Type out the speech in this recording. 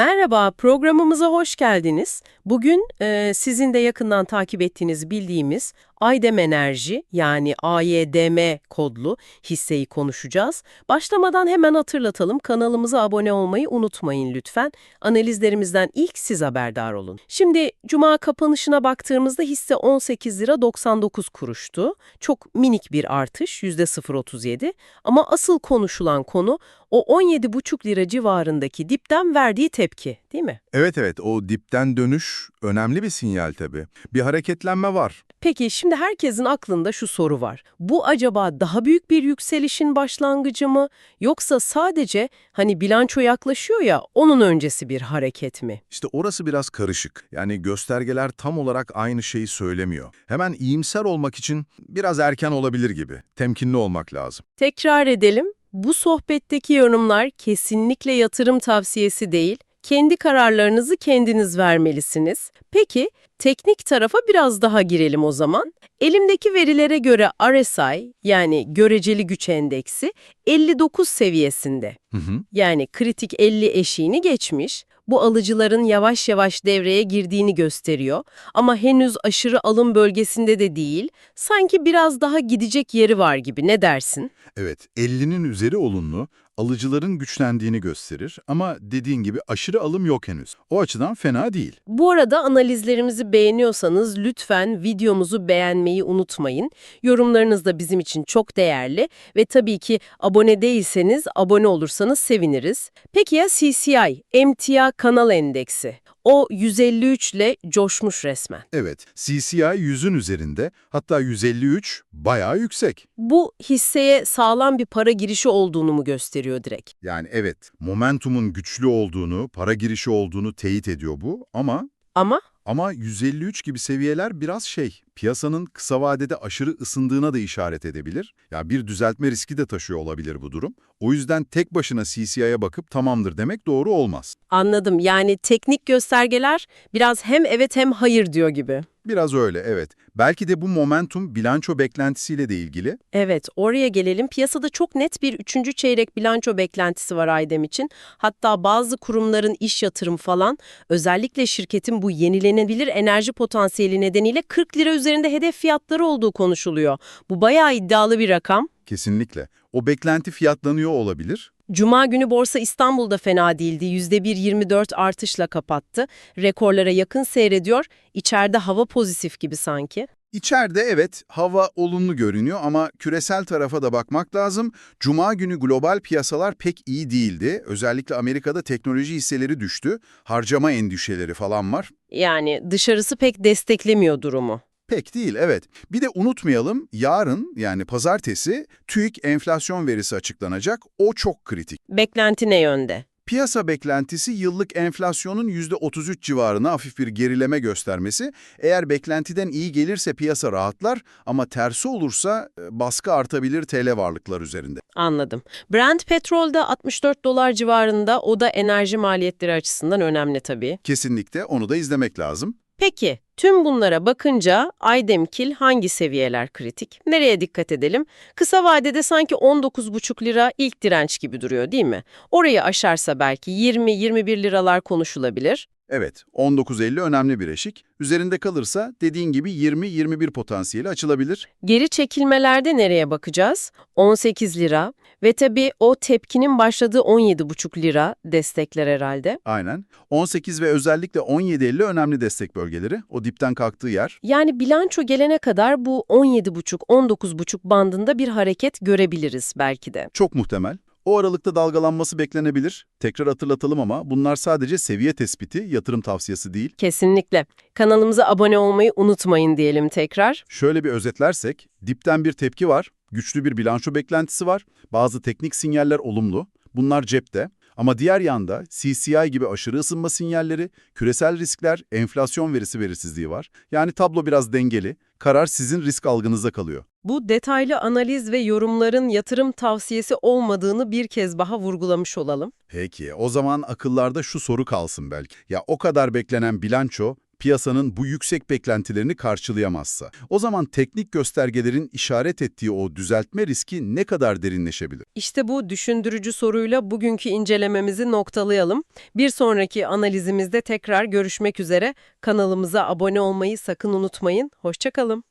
Merhaba, programımıza hoş geldiniz. Bugün e, sizin de yakından takip ettiğiniz bildiğimiz Aydem Enerji yani AYDM kodlu hisseyi konuşacağız. Başlamadan hemen hatırlatalım kanalımıza abone olmayı unutmayın lütfen. Analizlerimizden ilk siz haberdar olun. Şimdi Cuma kapanışına baktığımızda hisse 18 lira 99 kuruştu. Çok minik bir artış %0.37 ama asıl konuşulan konu o 17,5 lira civarındaki dipten verdiği tepki değil mi? Evet evet o dipten dönüş önemli bir sinyal tabii. Bir hareketlenme var. Peki şimdi herkesin aklında şu soru var. Bu acaba daha büyük bir yükselişin başlangıcı mı yoksa sadece hani bilanço yaklaşıyor ya onun öncesi bir hareket mi? İşte orası biraz karışık. Yani göstergeler tam olarak aynı şeyi söylemiyor. Hemen iyimser olmak için biraz erken olabilir gibi. Temkinli olmak lazım. Tekrar edelim. Bu sohbetteki yorumlar kesinlikle yatırım tavsiyesi değil. Kendi kararlarınızı kendiniz vermelisiniz. Peki, teknik tarafa biraz daha girelim o zaman. Elimdeki verilere göre RSI yani göreceli güç endeksi 59 seviyesinde. Hı hı. Yani kritik 50 eşiğini geçmiş. Bu alıcıların yavaş yavaş devreye girdiğini gösteriyor. Ama henüz aşırı alım bölgesinde de değil. Sanki biraz daha gidecek yeri var gibi. Ne dersin? Evet 50'nin üzeri olumlu, alıcıların güçlendiğini gösterir ama dediğin gibi aşırı alım yok henüz. O açıdan fena değil. Bu arada analizlerimizi beğeniyorsanız lütfen videomuzu beğenmeyi unutmayın. Yorumlarınız da bizim için çok değerli ve tabii ki abone değilseniz abone olursanız seviniriz. Peki ya CCI, Emtia Kanal Endeksi? O 153 ile coşmuş resmen. Evet CCI 100'ün üzerinde hatta 153 bayağı yüksek. Bu hisseye sağlam bir para girişi olduğunu mu gösteriyor direkt? Yani evet momentumun güçlü olduğunu, para girişi olduğunu teyit ediyor bu ama Ama Ama 153 gibi seviyeler biraz şey, piyasanın kısa vadede aşırı ısındığına da işaret edebilir. Ya bir düzeltme riski de taşıyor olabilir bu durum. O yüzden tek başına CCI'ye bakıp tamamdır demek doğru olmaz. anladım yani teknik göstergeler biraz hem evet hem hayır diyor gibi. Biraz öyle evet. Belki de bu momentum bilanço beklentisiyle de ilgili. Evet, oraya gelelim. Piyasada çok net bir üçüncü çeyrek bilanço beklentisi var Aydem için. Hatta bazı kurumların iş yatırım falan, özellikle şirketin bu yenilenebilir enerji potansiyeli nedeniyle 40 lira üzerinde hedef fiyatları olduğu konuşuluyor. Bu bayağı iddialı bir rakam. Kesinlikle. O beklenti fiyatlanıyor olabilir. Cuma günü Borsa İstanbul'da fena değildi. %1.24 artışla kapattı. Rekorlara yakın seyrediyor. İçeride hava pozitif gibi sanki. İçeride evet hava olumlu görünüyor ama küresel tarafa da bakmak lazım. Cuma günü global piyasalar pek iyi değildi. Özellikle Amerika'da teknoloji hisseleri düştü. Harcama endişeleri falan var. Yani dışarısı pek desteklemiyor durumu. Pek değil evet. Bir de unutmayalım yarın yani pazartesi TÜİK enflasyon verisi açıklanacak. O çok kritik. Beklenti ne yönde? Piyasa beklentisi yıllık enflasyonun %33 civarına hafif bir gerileme göstermesi. Eğer beklentiden iyi gelirse piyasa rahatlar ama tersi olursa e, baskı artabilir TL varlıklar üzerinde. Anladım. Brent petrolde 64 dolar civarında o da enerji maliyetleri açısından önemli tabii. Kesinlikle onu da izlemek lazım. Peki tüm bunlara bakınca Aydemkil hangi seviyeler kritik? Nereye dikkat edelim? Kısa vadede sanki 19,5 lira ilk direnç gibi duruyor değil mi? Orayı aşarsa belki 20-21 liralar konuşulabilir. Evet, 19.50 önemli bir eşik. Üzerinde kalırsa dediğin gibi 20-21 potansiyeli açılabilir. Geri çekilmelerde nereye bakacağız? 18 lira ve tabii o tepkinin başladığı 17,5 lira destekler herhalde. Aynen. 18 ve özellikle 17.50 önemli destek bölgeleri. O dipten kalktığı yer. Yani bilanço gelene kadar bu 17,5-19,5 bandında bir hareket görebiliriz belki de. Çok muhtemel. O aralıkta dalgalanması beklenebilir. Tekrar hatırlatalım ama bunlar sadece seviye tespiti, yatırım tavsiyesi değil. Kesinlikle. Kanalımıza abone olmayı unutmayın diyelim tekrar. Şöyle bir özetlersek, dipten bir tepki var, güçlü bir bilanço beklentisi var, bazı teknik sinyaller olumlu, bunlar cepte. Ama diğer yanda CCI gibi aşırı ısınma sinyalleri, küresel riskler, enflasyon verisi belirsizliği var. Yani tablo biraz dengeli, karar sizin risk algınıza kalıyor. Bu detaylı analiz ve yorumların yatırım tavsiyesi olmadığını bir kez daha vurgulamış olalım. Peki, o zaman akıllarda şu soru kalsın belki. Ya o kadar beklenen bilanço, piyasanın bu yüksek beklentilerini karşılayamazsa, o zaman teknik göstergelerin işaret ettiği o düzeltme riski ne kadar derinleşebilir? İşte bu düşündürücü soruyla bugünkü incelememizi noktalayalım. Bir sonraki analizimizde tekrar görüşmek üzere. Kanalımıza abone olmayı sakın unutmayın. Hoşçakalın.